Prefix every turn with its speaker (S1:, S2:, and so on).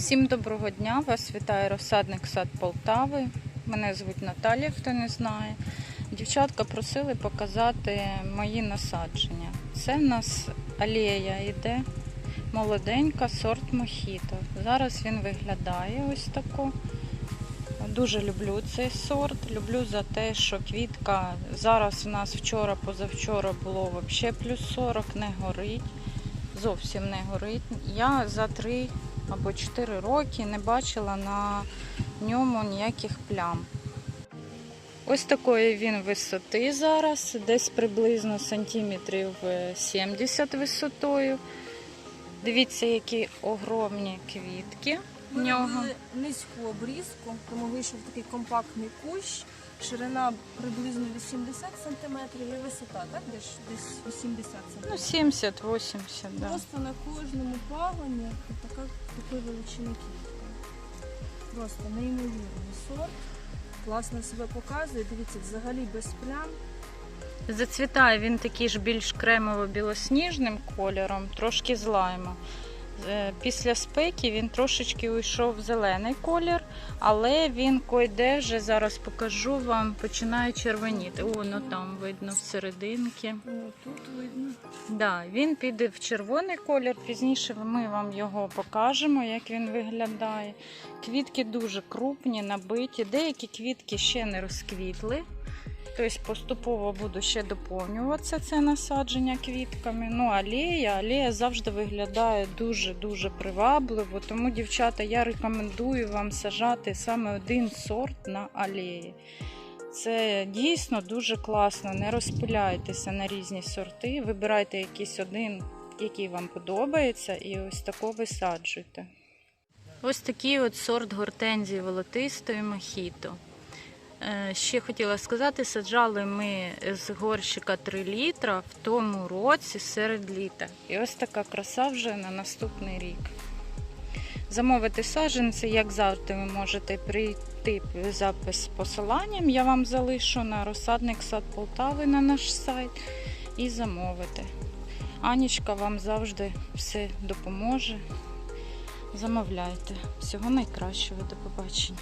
S1: Всім доброго дня! Вас вітає розсадник сад Полтави. Мене звуть Наталія, хто не знає. Дівчатка просили показати мої насадження. Це в нас алея йде молоденька, сорт мохіто. Зараз він виглядає ось тако. Дуже люблю цей сорт. Люблю за те, що квітка зараз у нас вчора, позавчора було взагалі плюс 40, не горить. Зовсім не горить. Я за три або 4 роки не бачила на ньому ніяких плям. Ось такої він висоти зараз, десь приблизно сантиметрів е, 70 висотою. Дивіться, які огромні квітки в нього.
S2: низьку обрізку, тому вийшов такий компактний кущ, ширина приблизно 80 см і висота, так? Десь, десь 80
S1: Ну,
S2: см.
S1: 70-80, да.
S2: Просто на кожному пагоні така такої величини квітка. Просто неймовірний сорт. Класно себе показує. Дивіться, взагалі без плям.
S1: Зацвітає він такий ж більш кремово-білосніжним кольором, трошки з лайму. Е, Після спеки він трошечки уйшов в зелений колір, але він койде вже зараз покажу вам, починає червоніти. О, ну там видно всерединки.
S2: Тут видно.
S1: Да, він піде в червоний колір. Пізніше ми вам його покажемо, як він виглядає. Квітки дуже крупні, набиті. Деякі квітки ще не розквітли. Тобто поступово буду ще доповнюватися це насадження квітками. Ну, алея, алея завжди виглядає дуже-дуже привабливо. Тому, дівчата, я рекомендую вам сажати саме один сорт на алеї. Це дійсно дуже класно. Не розпиляйтеся на різні сорти. Вибирайте якийсь один, який вам подобається, і ось тако висаджуйте. Ось такий от сорт гортензії волотистої мохіто. Е, Ще хотіла сказати, саджали ми з горщика 3 літра в тому році серед літа. І ось така краса вже на наступний рік. Замовити саджанці, як завжди, ви можете прийти запис з посиланням. Я вам залишу на розсадник сад Полтави на наш сайт і замовити. Анічка вам завжди все допоможе. Замовляйте. Всього найкращого. До побачення.